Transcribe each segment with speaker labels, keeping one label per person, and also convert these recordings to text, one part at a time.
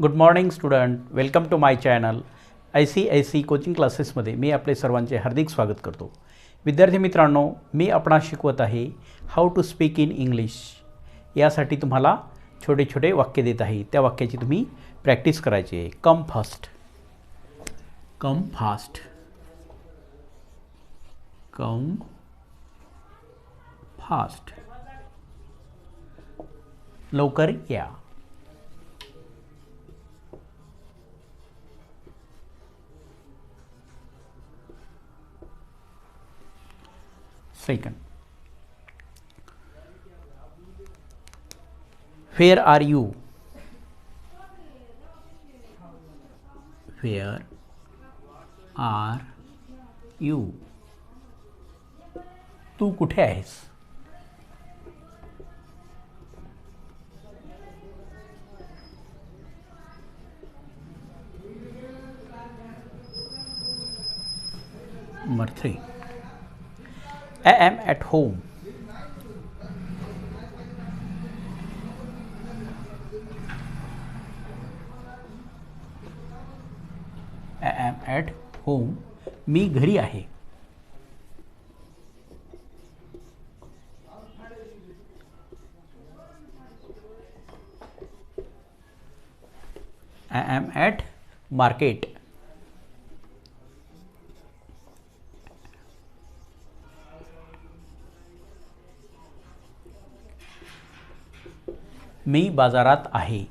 Speaker 1: Good morning student welcome to my channel I C I C coaching क्लासेसमध्ये मी आपले सर्वांचे हार्दिक स्वागत करतो. विद्यार्थी मित्रांनो मी आपणास शिकवत आहे how to speak in English यासाठी तुम्हाला छोटे छोटे वाक्य देत आहे. त्या वाक्याची तुम्ही प्रॅक्टिस करायची. आहे come fast come fast come fast लवकर या. Second, where are you? Where are you? तू कुठे आहेस number three I am at home. I am at home. मी घरी आहे I am at market. मी बाजारात आहे.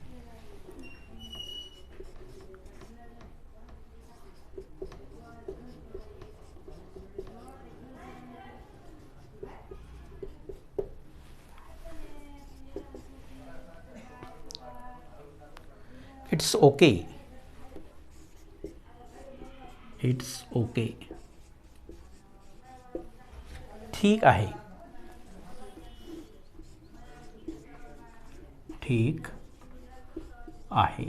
Speaker 1: इट्स ओके इट्स ओके ठीक आहे. ठीक आहे.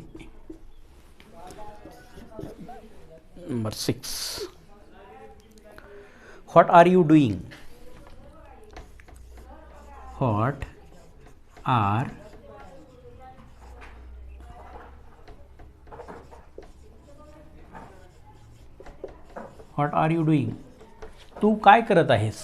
Speaker 1: Number six what are you doing what are what are you doing तू काय करत आहेस?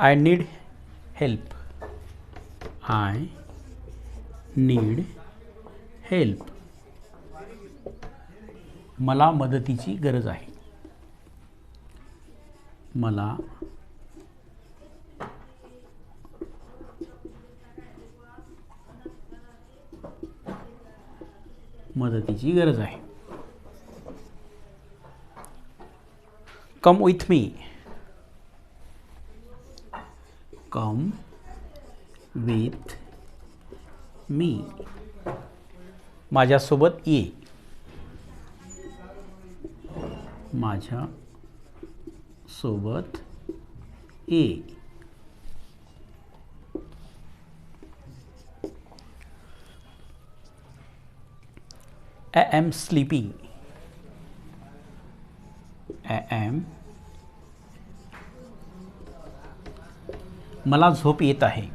Speaker 1: I need help I need help मला मदतीची गरज आहे. मला मदतीची गरज आहे. Come with me come with मी माझ्यासोबत ये. माझ्या सोबत ये. I am sleeping I am मला झोप येत आहे.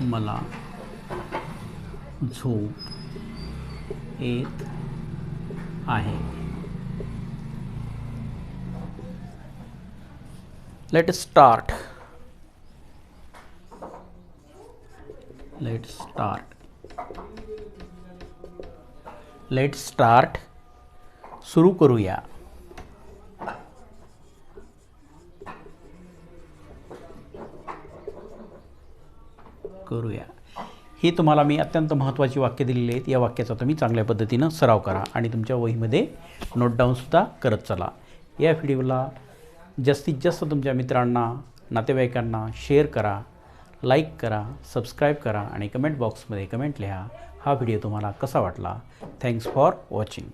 Speaker 1: मला झोप येत आहे. Let start let start let start सुरू करूया. करूया. ही तुम्हाला मी अत्यंत महत्त्वाची वाक्य दिलेली आहेत. या वाक्याचा तुम्ही चांगल्या पद्धतीनं सराव करा आणि तुमच्या वहीमध्ये नोट डाऊनसुद्धा करत चला. या व्हिडिओला जास्तीत जास्त तुमच्या मित्रांना नातेवाईकांना शेअर करा लाईक करा सबस्क्राईब करा आणि कमेंट बॉक्समध्ये कमेंट लिहा. हा व्हिडिओ तुम्हाला कसा वाटला? Thanks for watching